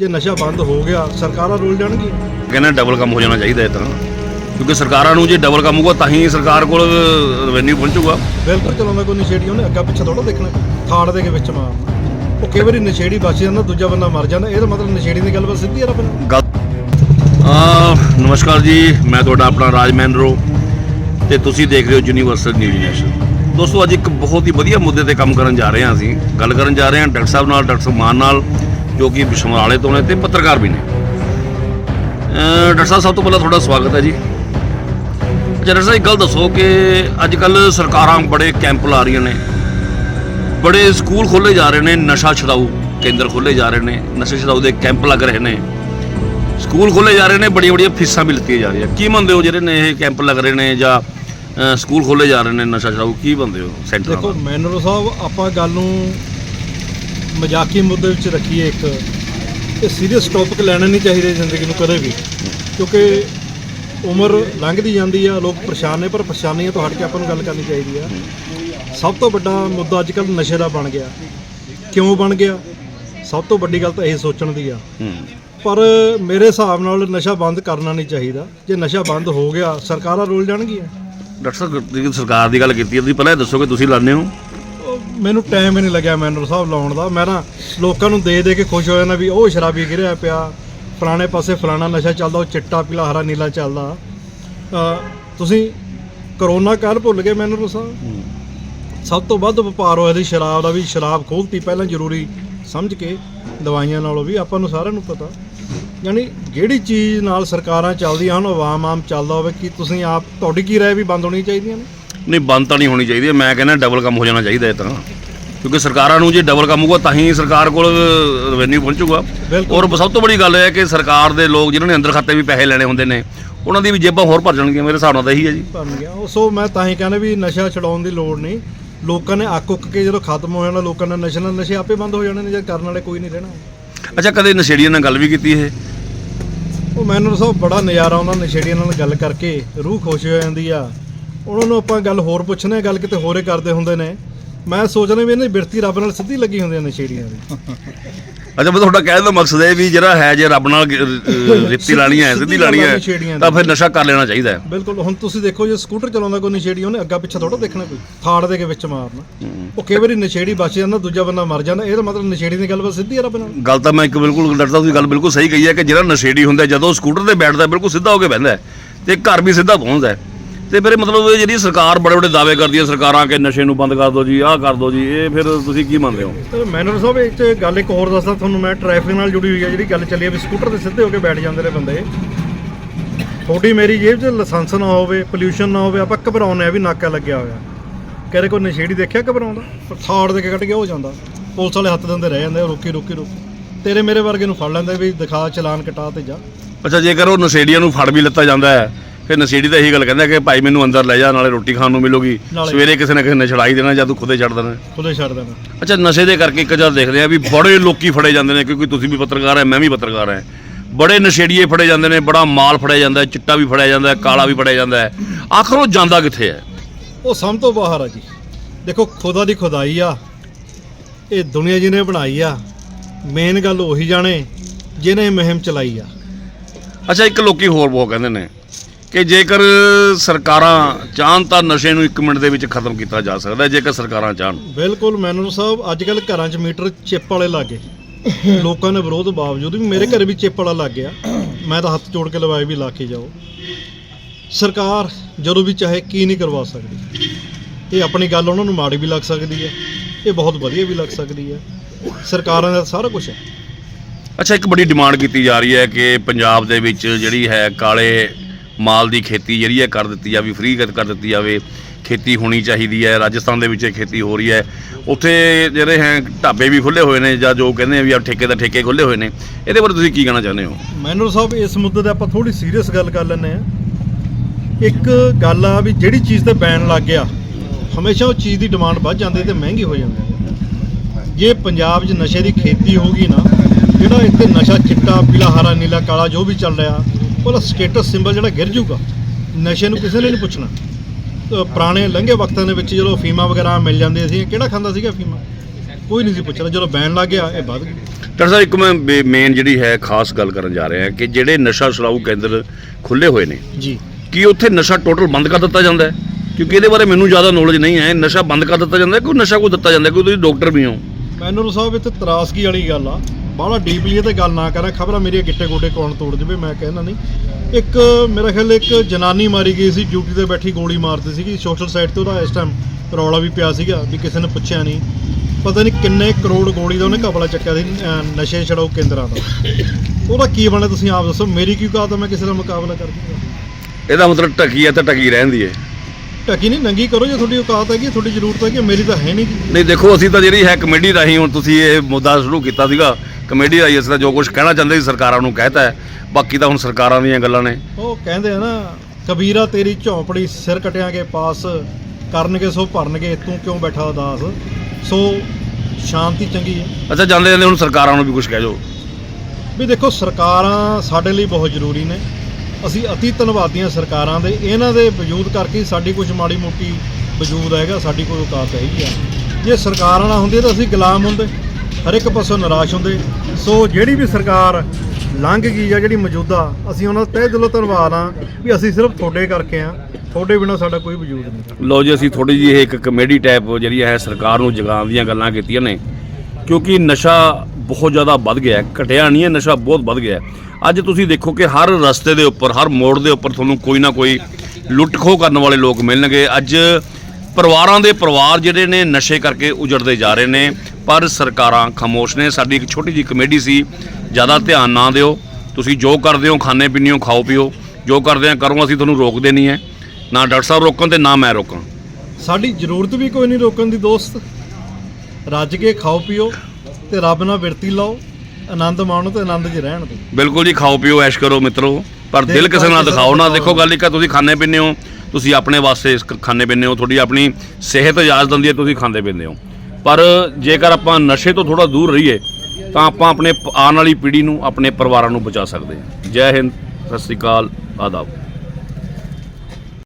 ਜੇ ਨਸ਼ਾ ਬੰਦ ਹੋ ਗਿਆ ਸਰਕਾਰਾਂ ਰੁਲ ਜਾਣਗੀਆਂ ਕਹਿੰਦਾ ਡਬਲ ਕੰਮ ਹੋ ਜਾਣਾ ਚਾਹੀਦਾ ਇਹ ਤਾਂ ਕਿਉਂਕਿ ਸਰਕਾਰਾਂ ਨੂੰ ਜੇ ਡਬਲ ਕੰਮ ਹੋਊਗਾ ਤਾਂ ਹੀ ਸਰਕਾਰ ਕੋਲ ਰੈਵਨਿਊ ਪਹੁੰਚੂਗਾ। ਬਿਲਕੁਲ ਚਲਾਉਂਦਾ ਕੋਈ ਨਸ਼ੇੜੀ ਉਹਨੇ ਅੱਗਾ ਪਿੱਛੇ ਥੋੜਾ ਦੇਖਣਾ ਥਾੜ ਦੇ ਕੇ ਵਿੱਚ ਮਾਰਨਾ ਉਹ ਕਈ ਵਾਰੀ ਨਸ਼ੇੜੀ ਬਚ ਜਾਂਦਾ ਦੂਜਾ ਬੰਦਾ ਮਰ ਜਾਂਦਾ ਇਹਦਾ ਮਤਲਬ ਨਸ਼ੇੜੀ ਦੀ ਗੱਲ ਬਸ ਸਿੱਧੀ ਆ ਰੱਬ ਨਾਲ ਗੱਲ ਆ ਨਮਸਕਾਰ ਜੀ ਮੈਂ ਤੁਹਾਡਾ ਆਪਣਾ ਰਾਜਮੈਨ ਰੋ ਤੇ ਤੁਸੀਂ ਦੇਖ ਰਹੇ ਹੋ ਯੂਨੀਵਰਸਲ ਨਿਊਜ਼ ਨੈਸ਼ਨ ਦੋਸਤੋ ਅੱਜ ਇੱਕ ਬਹੁਤ ਹੀ ਵਧੀਆ ਮੁੱਦੇ ਤੇ ਕੰਮ ਕਰਨ ਜਾ ਰਹੇ ਹਾਂ ਅਸੀਂ। ਗੱਲ ਕਰਨ ਜਾ ਰਹੇ ਹਾਂ ਡਾਕਟਰ ਸਾਹਿਬ ਨਾਲ ਡਾਕਟਰ ਮਾਨ ਨਾਲ। ਜੋ ਕਿ ਬਿਸ਼ਮਰਾਲੇ ਤੋਂ ਨੇ ਤੇ ਪੱਤਰਕਾਰ ਵੀ ਨੇ। ਡਾਕਟਰ ਸਾਹਿਬ ਸਭ ਤੋਂ ਪਹਿਲਾਂ ਤੁਹਾਡਾ ਸਵਾਗਤ ਹੈ ਜੀ। ਅੱਛਾ ਡਾਕਟਰ ਸਾਹਿਬ ਇੱਕ ਗੱਲ ਦੱਸੋ ਕਿ ਅੱਜ ਕੱਲ ਸਰਕਾਰਾਂ ਬੜੇ ਕੈਂਪ ਲਾ ਰਹੀਆਂ ਨੇ। ਬੜੇ ਸਕੂਲ ਖੋਲੇ ਜਾ ਰਹੇ ਨੇ ਨਸ਼ਾ ਛਡਾਊ ਕੇਂਦਰ ਖੋਲੇ ਜਾ ਰਹੇ ਨੇ ਨਸ਼ਾ ਛਡਾਊ ਦੇ ਕੈਂਪ ਲੱਗ ਰਹੇ ਨੇ। ਸਕੂਲ ਖੋਲੇ ਜਾ ਰਹੇ ਨੇ ਬੜੀਆਂ ਬੜੀਆਂ ਫੀਸਾਂ ਵੀ ਲਿੱਤੀਆਂ ਜਾ ਰਹੀਆਂ। ਕੀ ਮੰਨਦੇ ਹੋ ਜਿਹੜੇ ਨੇ ਇਹ ਕੈਂਪ ਲੱਗ ਰਹੇ ਨੇ ਜਾਂ ਸਕੂਲ ਖੋਲੇ ਜਾ ਰਹੇ ਨੇ ਨਸ਼ਾ ਛਡਾਊ ਕੀ ਮੰਨਦੇ ਹੋ ਸੈਂਟਰ ਦੇਖੋ ਮੈਨਰ ਸਾਹਿਬ ਆਪਾਂ ਗੱਲ ਨੂੰ ਮਜ਼ਾਕੀ ਮੁੱਦੇ ਵਿੱਚ ਰੱਖੀਏ ਇੱਕ ਇਹ ਸੀਰੀਅਸ ਟੌਪਿਕ ਲੈਣਾ ਨਹੀਂ ਚਾਹੀਦਾ ਜ਼ਿੰਦਗੀ ਨੂੰ ਕਦੇ ਵੀ। ਕਿਉਂਕਿ ਉਮਰ ਲੰਘਦੀ ਜਾਂਦੀ ਆ ਲੋਕ ਪਰੇਸ਼ਾਨ ਨੇ ਪਰ ਪਰੇਸ਼ਾਨੀਆਂ ਤੋਂ ਹਟ ਕੇ ਆਪਾਂ ਨੂੰ ਗੱਲ ਕਰਨੀ ਚਾਹੀਦੀ ਆ। ਸਭ ਤੋਂ ਵੱਡਾ ਮੁੱਦਾ ਅੱਜ ਕੱਲ੍ਹ ਨਸ਼ੇ ਦਾ ਬਣ ਗਿਆ। ਕਿਉਂ ਬਣ ਗਿਆ? ਸਭ ਤੋਂ ਵੱਡੀ ਗੱਲ ਤਾਂ ਇਹ ਸੋਚਣ ਦੀ ਆ। ਪਰ ਮੇਰੇ ਹਿਸਾਬ ਨਾਲ ਨਸ਼ਾ ਬੰਦ ਕਰਨਾ ਨਹੀਂ ਚਾਹੀਦਾ। ਜੇ ਨਸ਼ਾ ਬੰਦ ਹੋ ਗਿਆ ਸਰਕਾਰਾਂ ਰੁਲ ਜਾਣਗੀਆਂ। ਡਾਕਟਰ ਸਾਹਿਬ ਸਰਕਾਰ ਦੀ ਗੱਲ ਕੀਤੀ ਹੈ ਤੁਸੀਂ ਪਹਿਲਾਂ ਇਹ ਦੱਸੋ ਕਿ ਤੁਸੀਂ ਲਾਉਂਦੇ ਹੋ? ਮੈਨੂੰ ਟਾਈਮ ਹੀ ਨਹੀਂ ਲੱਗਿਆ ਮੈਨਰ ਸਾਹਿਬ ਲਾਉਣ ਦਾ। ਮੈਂ ਨਾ ਲੋਕਾਂ ਨੂੰ ਦੇ ਦੇ ਕੇ ਖੁਸ਼ ਹੋ ਜਾਂਦਾ ਵੀ ਉਹ ਸ਼ਰਾਬੀ ਗਿਰਿਆ ਪਿਆ। ਫਲਾਣੇ ਪਾਸੇ ਫਲਾਣਾ ਨਸ਼ਾ ਚੱਲਦਾ, ਉਹ ਚਿੱਟਾ, ਪੀਲਾ, ਹਰਾ, ਨੀਲਾ ਚੱਲਦਾ। ਤੁਸੀਂ ਕਰੋਨਾ ਕਾਲ ਭੁੱਲ ਗਏ ਮੈਨਰ ਸਾਹਿਬ? ਸਭ ਤੋਂ ਵੱਧ ਵਪਾਰ ਹੋਇਆ ਸੀ ਸ਼ਰਾਬ ਦਾ ਵੀ। ਸ਼ਰਾਬ ਖੋਲਤੀ ਪਹਿਲਾਂ ਜ਼ਰੂਰੀ ਸਮਝ ਕੇ, ਦਵਾਈਆਂ ਨਾਲੋਂ ਵੀ ਆਪਾਂ ਨੂੰ ਸਾਰਿਆਂ ਨੂੰ ਪਤਾ। ਯਾਨੀ ਜਿਹੜੀ ਚੀਜ਼ ਨਾਲ ਸਰਕਾਰਾਂ ਚੱਲਦੀਆਂ ਹਨ ਆਵਾਮ ਆਮ ਚੱਲਦਾ ਹੋਵੇ, ਕਿ ਤੁਸੀਂ ਆਪ, ਤੁਹਾਡੀ ਕੀ ਰਾਏ ਵੀ ਬੰਦ ਹੋਣੀ ਚਾਹੀਦੀਆਂ ਨੇ? ਨਹੀਂ ਬੰਦ ਤਾਂ ਨਹੀਂ ਹੋਣੀ ਚਾਹੀਦੀ ਮੈਂ ਕਹਿੰਦਾ ਡਬਲ ਕੰਮ ਹੋ ਜਾਣਾ ਚਾਹੀਦਾ ਇਹ ਤਾਂ। ਕਿਉਂਕਿ ਸਰਕਾਰਾਂ ਨੂੰ ਜੇ ਡਬਲ ਕੰਮ ਹੋਊਗਾ ਤਾਂ ਹੀ ਸਰਕਾਰ ਕੋਲ ਰੈਵਨਿਊ ਪਹੁੰਚੂਗਾ। ਔਰ ਸਭ ਤੋਂ ਬੜੀ ਗੱਲ ਇਹ ਹੈ ਕਿ ਸਰਕਾਰ ਦੇ ਲੋਕ ਜਿਨ੍ਹਾਂ ਨੇ ਅੰਦਰ ਖਾਤੇ ਵੀ ਪੈਸੇ ਲੈਣੇ ਹੁੰਦੇ ਨੇ ਉਹਨਾਂ ਦੀ ਵੀ ਜੇਬਾਂ ਹੋਰ ਭਰ ਜਾਣਗੀਆਂ ਮੇਰੇ ਹਿਸਾਬ ਨਾਲ ਤਾਂ ਇਹੀ ਹੈ ਜੀ। ਬਣ ਗਿਆ ਉਹ ਸੋ ਮੈਂ ਤਾਂ ਹੀ ਕਹਿੰਦਾ ਵੀ ਨਸ਼ਾ ਛਡਾਉਣ ਦੀ ਲੋੜ ਨਹੀਂ। ਲੋਕਾਂ ਨੇ ਅੱਕ ਉੱਕ ਕੇ ਜਦੋਂ ਖਤਮ ਹੋ ਜਾਣਾ ਲੋਕਾਂ ਨੇ ਨਸ਼ੇ ਨਾਲ ਨਸ਼ੇ ਆਪੇ ਬੰਦ ਹੋ ਜਾਣੇ ਨੇ ਜੇ ਕਰਨ ਵਾਲੇ ਕੋਈ ਨਹੀਂ ਰਹਿਣਾ। ਅੱਛਾ ਕਦੇ ਨਸ਼ੇੜੀਆਂ ਨਾਲ ਗੱਲ ਵੀ ਕੀਤੀ ਇਹ? ਉਹ ਮੈਨੂੰ ਸਭ ਬੜਾ ਨਜ਼ਾਰਾ ਆਉਂਦਾ ਨਸ਼ੇੜੀਆਂ ਨਾਲ ਗੱਲ ਕਰਕੇ ਰੂਹ ਖੁਸ਼ ਹੋ ਜਾਂਦੀ ਆ। ਉਹਨਾਂ ਨੂੰ ਆਪਾਂ ਗੱਲ ਹੋਰ ਪੁੱਛਨੇ ਗੱਲ ਕਿਤੇ ਹੋਰੇ ਕਰਦੇ ਹੁੰਦੇ ਨੇ। ਮੈਂ ਸੋਚਦਾ ਵੀ ਇਹਨਾਂ ਦੀ ਬਿਰਤੀ ਰੱਬ ਨਾਲ ਸਿੱਧੀ ਲੱਗੀ ਹੁੰਦੀ ਆ ਨਸ਼ੇੜੀਆਂ ਦੀ ਅੱਛਾ ਮੈਂ ਤੁਹਾਡਾ ਕਹਿਣ ਦਾ ਮਕਸਦ ਇਹ ਵੀ ਜਿਹੜਾ ਹੈ ਜੇ ਰੱਬ ਨਾਲ ਰਿਪਤੀ ਲਾਣੀ ਹੈ ਸਿੱਧੀ ਲਾਣੀ ਹੈ ਤਾਂ ਫਿਰ ਨਸ਼ਾ ਕਰ ਲੈਣਾ ਚਾਹੀਦਾ ਹੈ। ਬਿਲਕੁਲ ਹੁਣ ਤੁਸੀਂ ਦੇਖੋ ਜੇ ਸਕੂਟਰ ਚਲਾਉਂਦਾ ਕੋਈ ਨਸ਼ੇੜੀ ਉਹਨੇ ਅੱਗਾ ਪਿੱਛੇ ਥੋੜਾ ਦੇਖਣਾ ਕੋਈ ਥਾੜ ਦੇ ਕੇ ਵਿੱਚ ਮਾਰਨਾ। ਉਹ ਕਈ ਵਾਰੀ ਨਸ਼ੇੜੀ ਬਚ ਜਾਂਦਾ ਦੂਜਾ ਬੰਦਾ ਮਰ ਜਾਂਦਾ ਇਹਦਾ ਮਤਲਬ ਨਸ਼ੇੜੀ ਦੀ ਗੱਲ ਬਸ ਸਿੱਧੀ ਰੱਬ ਨਾਲ। ਗੱਲ ਤਾਂ ਮੈਂ ਇੱਕ ਬਿਲਕੁਲ ਡਾਕਟਰ ਸਾਹਿਬ ਦੀ ਗੱਲ ਬਿਲਕੁਲ ਸਹੀ ਕਹੀ ਹੈ ਕਿ ਜਿਹੜਾ ਨਸ਼ੇੜੀ ਹੁੰਦਾ ਹੈ, ਜਦੋਂ ਸਕੂਟਰ ਤੇ ਬੈਠਦਾ ਹੈ, ਬਿਲਕੁਲ ਸਿੱਧਾ ਹੋ ਕੇ ਬਹਿੰਦਾ ਹੈ ਤੇ ਘਰ ਵੀ ਸਿੱਧਾ ਪਹੁੰਚਦਾ ਹੈ। ਤੇ ਮੇਰੇ ਮਤਲਬ ਇਹ ਜਿਹੜੀ ਸਰਕਾਰ ਬੜੇ ਬੜੇ ਦਾਅਵੇ ਕਰਦੀ ਹੈ ਸਰਕਾਰਾਂ ਕਿ ਨਸ਼ੇ ਨੂੰ ਬੰਦ ਕਰ ਦਿਓ ਜੀ ਆਹ ਕਰ ਦਿਓ ਜੀ ਇਹ ਫਿਰ ਤੁਸੀਂ ਕੀ ਮੰਨਦੇ ਹੋ? ਤੇ ਮੈਨਰ ਸਾਹਿਬ ਇਹ 'ਚ ਗੱਲ ਇੱਕ ਹੋਰ ਦੱਸਦਾ ਤੁਹਾਨੂੰ ਮੈਂ ਟ੍ਰੈਫਿਕ ਨਾਲ ਜੁੜੀ ਹੋਈ ਹੈ ਜਿਹੜੀ ਗੱਲ ਚੱਲੀ ਹੈ ਵੀ ਸਕੂਟਰ ਤੇ ਸਿੱਧੇ ਹੋ ਕੇ ਬੈਠ ਜਾਂਦੇ ਨੇ ਬੰਦੇ। ਥੋੜੀ ਮੇਰੀ ਜੇਬ 'ਚ ਲਾਇਸੈਂਸ ਨਾ ਹੋਵੇ ਪੋਲਿਊਸ਼ਨ ਨਾ ਹੋਵੇ ਆਪਾਂ ਘਬਰਾਉਂਦੇ ਆ ਵੀ ਨਾਕਾ ਲੱਗਿਆ ਹੋਇਆ। ਕਹਰੇ ਕੋਈ ਨਸ਼ੇੜੀ ਦੇਖਿਆ ਘਬਰਾਉਂਦਾ? ਥਾੜ ਦੇ ਕੇ ਕੱਢ ਕੇ ਹੋ ਜਾਂਦਾ। ਪੁਲਿਸ ਵਾਲੇ ਹੱਥ ਦਿੰਦੇ ਰਹਿ ਜਾਂਦੇ ਰੋਕੀ ਰੋਕੀ ਰੋਕੀ। ਤੇਰੇ ਮੇਰੇ ਵਰਗੇ ਨੂੰ ਫੜ ਲੈਂਦੇ ਵੀ ਦਿਖਾ ਚਲਾਨ ਕਟਾ ਤੇ ਜਾ। ਅੱਛਾ ਜੇਕਰ ਉਹ ਨਸ਼ੇੜੀਆਂ ਨੂੰ ਫੜ ਵੀ ਲਿੱਤਾ ਜਾਂਦਾ ਹੈ ਫਿਰ ਨਸ਼ੇੜੀ ਤਾਂ ਇਹੀ ਗੱਲ ਕਹਿੰਦਾ ਕਿ ਭਾਈ ਮੈਨੂੰ ਅੰਦਰ ਲੈ ਜਾ ਨਾਲੇ ਰੋਟੀ ਖਾਣ ਨੂੰ ਮਿਲੂਗੀ। ਨਾਲੇ- ਸਵੇਰੇ ਕਿਸੇ ਨਾ ਕਿਸੇ ਨੇ ਛੜਾਈ ਦੇਣਾ ਜਾਂ ਤੂੰ ਖੁਦੇ ਛੱਡ ਦੇਣਾ। ਖੁਦੇ ਛੱਡ ਦੇਣਾ। ਅੱਛਾ ਨਸ਼ੇ ਦੇ ਕਰਕੇ ਇੱਕ ਜਦ ਦੇਖਦੇ ਆ ਵੀ ਬੜੇ ਲੋਕੀ ਫੜੇ ਜਾਂਦੇ ਨੇ ਕਿਉਂਕਿ ਤੁਸੀਂ ਵੀ ਪੱਤਰਕਾਰ ਹੈ ਮੈਂ ਵੀ ਪੱਤਰਕਾਰ ਹਾਂ ਬੜੇ ਨਸ਼ੇੜੀਏ ਫੜੇ ਜਾਂਦੇ ਨੇ ਬੜਾ ਮਾਲ ਫੜਿਆ ਜਾਂਦਾ ਹੈ ਚਿੱਟਾ ਵੀ ਫੜਿਆ ਜਾਂਦਾ ਹੈ ਕਾਲਾ ਵੀ ਫੜਿਆ ਜਾਂਦਾ। ਹੈ ਆਖਰ ਉਹ ਜਾਂਦਾ ਕਿੱਥੇ ਹੈ? ਉਹ ਸਮ ਤੋਂ ਬਾਹਰ ਆ ਜੀ। ਦੇਖੋ ਖੁਦਾ ਦੀ ਖੁਦਾਈ ਆ। ਇਹ ਦੁਨੀਆ ਜਿਹਨੇ ਬਣਾਈ ਆ ਮੇਨ ਗੱਲ ਉਹੀ ਜਾਣੇ ਜਿਹਨੇ ਇਹ ਮੁਹਿੰਮ ਚਲਾਈ ਆ। ਅੱਛਾ ਇੱਕ ਲੋਕੀ ਹੋਰ ਬਹੁਤ ਕਹਿੰਦੇ ਨੇ। ਕਿ ਜੇਕਰ ਸਰਕਾਰਾਂ ਚਾਹਣ ਤਾਂ ਨਸ਼ੇ ਨੂੰ 1 ਮਿੰਟ ਦੇ ਵਿੱਚ ਖਤਮ ਕੀਤਾ ਜਾ ਸਕਦਾ ਹੈ ਜੇਕਰ ਸਰਕਾਰਾਂ ਚਾਹਣ। ਬਿਲਕੁਲ ਮੈਨਰ ਸਾਹਿਬ ਅੱਜ ਕੱਲ ਘਰਾਂ 'ਚ ਮੀਟਰ ਚਿੱਪ ਵਾਲੇ ਲੱਗੇ ਲੋਕਾਂ ਦੇ ਵਿਰੋਧ ਬਾਵਜੂਦ ਵੀ ਮੇਰੇ ਘਰੇ ਵੀ ਚਿੱਪ ਵਾਲਾ ਲੱਗ ਗਿਆ। ਮੈਂ ਤਾਂ ਹੱਥ ਜੋੜ ਕੇ ਲਵਾਏ ਵੀ ਲਾ ਕੇ ਜਾਓ। ਸਰਕਾਰ ਜਦੋਂ ਵੀ ਚਾਹੇ ਕੀ ਨਹੀਂ ਕਰਵਾ ਸਕਦੀ। ਇਹ ਆਪਣੀ ਗੱਲ ਉਹਨਾਂ ਨੂੰ ਮਾੜੀ ਵੀ ਲੱਗ ਸਕਦੀ ਹੈ ਇਹ ਬਹੁਤ ਵਧੀਆ ਵੀ ਲੱਗ ਸਕਦੀ ਹੈ। ਸਰਕਾਰਾਂ ਦਾ ਸਾਰਾ ਕੁਝ ਹੈ। ਅੱਛਾ ਇੱਕ ਬੜੀ ਡਿਮਾਂਡ ਕੀਤੀ ਜਾ ਰਹੀ ਹੈ ਕਿ ਪੰਜਾਬ ਦੇ ਵਿੱਚ ਜਿਹੜੀ ਹੈ ਕਾਲੇ ਮਾਲ ਦੀ ਖੇਤੀ ਜਿਹੜੀ ਹੈ ਕਰ ਦਿੱਤੀ ਜਾਵੇ ਫ੍ਰੀ ਕਰ ਦਿੱਤੀ ਜਾਵੇ। ਖੇਤੀ ਹੋਣੀ ਚਾਹੀਦੀ ਹੈ, ਰਾਜਸਥਾਨ ਦੇ ਵਿੱਚ ਖੇਤੀ ਹੋ ਰਹੀ ਹੈ। ਉੱਥੇ ਜਿਹੜੇ ਹੈ, ਢਾਬੇ ਵੀ ਖੁੱਲੇ ਹੋਏ ਨੇ, ਜਾਂ ਜੋ ਕਹਿੰਦੇ ਆ ਵੀ ਆ ਠੇਕੇ ਦਾ ਠੇਕੇ ਖੁੱਲੇ ਹੋਏ ਨੇ, ਇਹਦੇ ਬਾਰੇ ਤੁਸੀਂ ਕੀ ਕਹਿਣਾ ਚਾਹੁੰਦੇ ਹੋ? ਮੈਨੂਰ ਸਾਹਿਬ ਇਸ ਮੁੱਦੇ ਤੇ ਆਪਾਂ ਥੋੜੀ ਸੀਰੀਅਸ ਗੱਲ ਕਰ ਲੈਂਦੇ ਆ ਇੱਕ ਗੱਲ ਆ ਵੀ ਜਿਹੜੀ ਚੀਜ਼ ਤੇ ਬੈਨ ਲੱਗ ਗਿਆ, ਹਮੇਸ਼ਾ ਉਹ ਚੀਜ਼ ਦੀ ਡਿਮਾਂਡ ਵੱਧ ਜਾਂਦੀ ਤੇ ਮਹਿੰਗੀ ਹੋ ਜਾਂਦੀ ਜੇ ਪੰਜਾਬ 'ਚ ਨਸ਼ੇ ਦੀ ਖੇਤੀ ਹੋਊਗੀ ਨਾ, ਜਿਹੜਾ ਇੱਥੇ ਨਸ਼ਾ ਚਿੱਟਾ, ਪੀਲਾ ਹਰਾ, ਨੀਲਾ, ਕਾਲਾ ਜੋ ਵੀ ਚੱਲ ਰਿਹਾ ਉਹਦਾ ਸਟੇਟਸ ਸਿੰਬਲ ਜਿਹੜਾ ਗਿਰ ਜਾਊਗਾ ਨਸ਼ੇ ਨੂੰ ਕਿਸੇ ਨੇ ਨਹੀਂ ਪੁੱਛਣਾ। ਪੁਰਾਣੇ ਲੰਘੇ ਵਕਤਾਂ ਦੇ ਵਿੱਚ ਜਦੋਂ ਫੀਮਾ ਵਗੈਰਾ ਮਿਲ ਜਾਂਦੇ ਸੀ ਕਿਹੜਾ ਖਾਂਦਾ ਸੀਗਾ ਫੀਮਾ? ਕੋਈ ਨਹੀਂ ਸੀ ਪੁੱਛਦਾ ਜਦੋਂ ਬੈਨ ਲੱਗ ਗਿਆ ਇਹ ਵੱਧ ਡਾਕਟਰ ਸਾਹਿਬ ਇੱਕ ਮੈਂ ਮੇਨ ਜਿਹੜੀ ਹੈ ਖਾਸ ਗੱਲ ਕਰਨ ਜਾ ਰਿਹਾ ਕਿ ਜਿਹੜੇ ਨਸ਼ਾ ਛੁਡਾਊ ਕੇਂਦਰ ਖੁੱਲੇ ਹੋਏ ਨੇ ਜੀ। ਕੀ ਉੱਥੇ ਨਸ਼ਾ ਟੋਟਲ ਬੰਦ ਕਰ ਦਿੱਤਾ ਜਾਂਦਾ ਹੈ? ਕਿਉਂਕਿ ਇਹਦੇ ਬਾਰੇ ਮੈਨੂੰ ਜ਼ਿਆਦਾ ਨੌਲੇਜ ਨਹੀਂ ਹੈ ਨਸ਼ਾ ਬੰਦ ਕਰ ਦਿੱਤਾ ਜਾਂਦਾ ਹੈ ਕੋਈ ਨਸ਼ਾ ਕੋਈ ਦਿੱਤਾ ਜਾਂਦਾ? ਕੋਈ ਤੁਸੀਂ ਡਾਕਟਰ ਵੀ ਹੋ। ਮੈਨੂੰ ਸਾਹਿਬ ਇੱਥੇ ਤਰਾਸਗੀ ਵਾਲੀ ਗੱਲ ਆ। ਬਾਹਲਾ ਡੀਪਲੀ ਇਹ ਤੇ ਗੱਲ ਨਾ ਕਰਾਂ ਖਬਰਾਂ ਮੇਰੀਆਂ ਗਿੱਟੇ ਗੋਡੇ ਕੌਣ ਤੋੜ ਜਵੇ ਮੈਂ ਕਹਿੰਦਾ ਨਹੀਂ। ਇੱਕ ਮੇਰਾ ਖਿਆਲ ਇੱਕ ਜਨਾਨੀ ਮਾਰੀ ਗਈ ਸੀ ਡਿਊਟੀ ਤੇ ਬੈਠੀ ਗੋਲੀ ਮਾਰਦੀ ਸੀਗੀ। ਸੋਸ਼ਲ ਸਾਈਟ ਤੇ ਉਹਦਾ ਇਸ ਟਾਈਮ ਰੌਲਾ ਵੀ ਪਿਆ ਸੀਗਾ ਵੀ ਕਿਸੇ ਨੇ ਪੁੱਛਿਆ ਨਹੀਂ। ਪਤਾ ਨਹੀਂ ਕਿੰਨੇ ਕਰੋੜ ਗੋਲੀ ਦਾ ਉਹਨੇ ਕਪੜਾ ਚੱਕਿਆ ਸੀ ਨਸ਼ੇ ਛਡਾਊ ਕੇਂਦਰਾਂ ਦਾ। ਉਹਦਾ ਕੀ ਬਣਿਆ ਤੁਸੀਂ ਆਪ ਦੱਸੋ? ਮੇਰੀ ਕੀ ਆ? ਮੈਂ ਕਿਸੇ ਦਾ ਮੁਕਾਬਲਾ ਕਰ ਦੂੰਗਾ। ਇਹਦਾ ਮਤਲਬ ਟਕੀ ਹੈ ਤਾਂ ਟਕੀ ਰਹਿੰਦੀ ਹੈ ਢੱਕੀ ਨਹੀਂ ਨੰਗੀ ਕਰੋ ਜੇ ਤੁਹਾਡੀ ਔਕਾਤ ਹੈਗੀ ਤੁਹਾਡੀ ਜ਼ਰੂਰਤ ਹੈਗੀ ਮੇਰੀ ਤਾਂ ਹੈ ਨਹੀਂ। ਨਹੀਂ ਦੇਖੋ ਅਸੀਂ ਤਾਂ ਜਿਹੜੀ ਹੈ ਕਮੇਡੀ ਰਾਹੀਂ ਹੁਣ ਤੁਸੀਂ ਇਹ ਮੁੱਦਾ ਸ਼ੁਰੂ ਕੀਤਾ ਸੀਗਾ ਕਮੇਡੀ ਰਾਹੀਂ ਅਸੀਂ ਤਾਂ ਜੋ ਕੁਝ ਕਹਿਣਾ ਚਾਹੁੰਦੇ ਸੀ ਸਰਕਾਰਾਂ ਨੂੰ ਕਹਿਤਾ ਹੈ ਬਾਕੀ ਤਾਂ ਹੁਣ ਸਰਕਾਰਾਂ ਦੀਆਂ ਗੱਲਾਂ ਨੇ। ਉਹ ਕਹਿੰਦੇ ਆ ਨਾ ਕਬੀਰਾ ਤੇਰੀ ਝੌਂਪੜੀ ਸਿਰ ਕਟਿਆਂ ਕੇ ਪਾਸ ਕਰਨਗੇ ਸੋ ਭਰਨਗੇ ਤੂੰ ਕਿਉਂ ਬੈਠਾ ਉਦਾਸ? ਸੋ ਸ਼ਾਂਤੀ ਚੰਗੀ ਹੈ। ਅੱਛਾ ਜਾਂਦੇ ਜਾਂਦੇ ਹੁਣ ਸਰਕਾਰਾਂ ਨੂੰ ਵੀ ਕੁਝ ਕਹਿ ਜਾਓ ਵੀ ਦੇਖੋ ਸਰਕਾਰਾਂ ਸਾਡੇ ਲਈ ਬਹੁਤ ਜ਼ਰੂਰੀ ਨੇ। ਅਸੀਂ ਅਤੀ ਧੰਨਵਾਦੀਆਂ ਸਰਕਾਰਾਂ ਦੇ ਇਹਨਾਂ ਦੇ ਵਜੂਦ ਕਰਕੇ ਸਾਡੀ ਕੁਝ ਮਾੜੀ ਮੋਟੀ ਵਜੂਦ ਹੈਗਾ ਸਾਡੀ ਕੋਈ ਔਕਾਤ ਹੈਗੀ ਆ। ਜੇ ਸਰਕਾਰਾਂ ਨਾ ਹੁੰਦੀ ਤਾਂ ਅਸੀਂ ਗੁਲਾਮ ਹੁੰਦੇ ਹਰ ਇੱਕ ਪਾਸੋਂ ਨਿਰਾਸ਼ ਹੁੰਦੇ। ਸੋ ਜਿਹੜੀ ਵੀ ਸਰਕਾਰ ਲੰਘ ਗਈ ਆ ਜਿਹੜੀ ਮੌਜੂਦਾ, ਅਸੀਂ ਉਹਨਾਂ ਦਾ ਤਹਿ ਦਿਲੋਂ ਧੰਨਵਾਦ ਆ ਵੀ ਅਸੀਂ ਸਿਰਫ ਤੁਹਾਡੇ ਕਰਕੇ ਆ ਤੁਹਾਡੇ ਬਿਨਾਂ ਸਾਡਾ ਕੋਈ ਵਜੂਦ ਨਹੀਂ। ਲੋ ਜੀ, ਅਸੀਂ ਥੋੜੀ ਜਿਹੀ ਇਹ ਇੱਕ ਕਮੇਡੀ ਟਾਈਪ ਜਿਹੜੀ ਹੈ, ਸਰਕਾਰ ਨੂੰ ਜਗਾਉਣ ਦੀਆਂ ਗੱਲਾਂ ਕੀਤੀਆਂ ਨੇ, ਕਿਉਂਕਿ ਨਸ਼ਾ ਬਹੁਤ ਜ਼ਿਆਦਾ ਵੱਧ ਗਿਆ ਘਟਿਆ ਨਹੀਂ ਹੈ, ਨਸ਼ਾ ਬਹੁਤ ਵੱਧ ਗਿਆ ਅੱਜ ਤੁਸੀਂ ਦੇਖੋ ਕਿ ਹਰ ਰਸਤੇ ਦੇ ਉੱਪਰ, ਹਰ ਮੋੜ ਦੇ ਉੱਪਰ ਤੁਹਾਨੂੰ ਕੋਈ ਨਾ ਕੋਈ ਲੁੱਟ ਖੋਹ ਕਰਨ ਵਾਲੇ ਲੋਕ ਮਿਲਣਗੇ। ਅੱਜ ਪਰਿਵਾਰਾਂ ਦੇ ਪਰਿਵਾਰ ਜਿਹੜੇ ਨੇ, ਨਸ਼ੇ ਕਰਕੇ ਉਜੜਦੇ ਜਾ ਰਹੇ ਨੇ। ਪਰ ਸਰਕਾਰਾਂ ਖਾਮੋਸ਼ ਨੇ। ਸਾਡੀ ਇੱਕ ਛੋਟੀ ਜਿਹੀ ਕਮੇਡੀ ਸੀ। ਜ਼ਿਆਦਾ ਧਿਆਨ ਨਾ ਦਿਓ। ਤੁਸੀਂ ਜੋ ਕਰਦੇ ਹੋ ਖਾਣੇ ਪੀਣੇ ਹੋ ਖਾਓ ਪੀਓ। ਜੋ ਕਰਦੇ ਆ ਕਰੋ ਅਸੀਂ ਤੁਹਾਨੂੰ ਰੋਕਦੇ ਨਹੀਂ ਹੈ। ਨਾ ਡਾਕਟਰ ਸਾਹਿਬ ਰੋਕਣ ਤੇ ਨਾ ਮੈਂ ਰੋਕਾਂ। ਸਾਡੀ ਜ਼ਰੂਰਤ ਵੀ ਕੋਈ ਨਹੀਂ ਰੋਕਣ ਦੀ ਦੋਸਤ। ਰੱਜ ਕੇ ਖਾਓ ਪੀਓ ਤੇ ਰੱਬ ਨਾਲ ਬਿਰਤੀ ਲਾਓ। ਆਨੰਦ ਮਾਣੋ ਤੇ ਆਨੰਦ 'ਚ ਰਹਿਣ ਦਿਓ। ਬਿਲਕੁਲ ਜੀ ਖਾਓ ਪੀਓ ਐਸ਼ ਕਰੋ ਮਿੱਤਰੋ। ਪਰ ਦਿਲ ਕਿਸੇ ਨਾਲ ਦਿਖਾਓ ਨਾ। ਦੇਖੋ ਗੱਲ ਇੱਕ ਆ ਤੁਸੀਂ ਖਾਣੇ ਪੀਂਦੇ ਹੋ। ਤੁਸੀਂ ਆਪਣੇ ਵਾਸਤੇ ਖਾਣੇ ਪੀਂਦੇ ਹੋ। ਤੁਹਾਡੀ ਆਪਣੀ ਸਿਹਤ ਇਜਾਜ਼ਤ ਦਿੰਦੀ ਹੈ ਤੁਸੀਂ ਖਾਂਦੇ ਪੀਂਦੇ ਹੋ। ਪਰ ਜੇਕਰ ਆਪਾਂ ਨਸ਼ੇ ਤੋਂ ਥੋੜਾ ਦੂਰ ਰਹੀਏ, ਤਾਂ ਆਪਾਂ ਆਪਣੇ ਆਉਣ ਵਾਲੀ ਪੀੜ੍ਹੀ ਨੂੰ, ਆਪਣੇ ਪਰਿਵਾਰਾਂ ਨੂੰ ਬਚਾ ਸਕਦੇ ਹਾਂ। ਜੈ ਹਿੰਦ, ਸਤਿ ਸ੍ਰੀ ਅਕਾਲ, ਆਦਾਬ।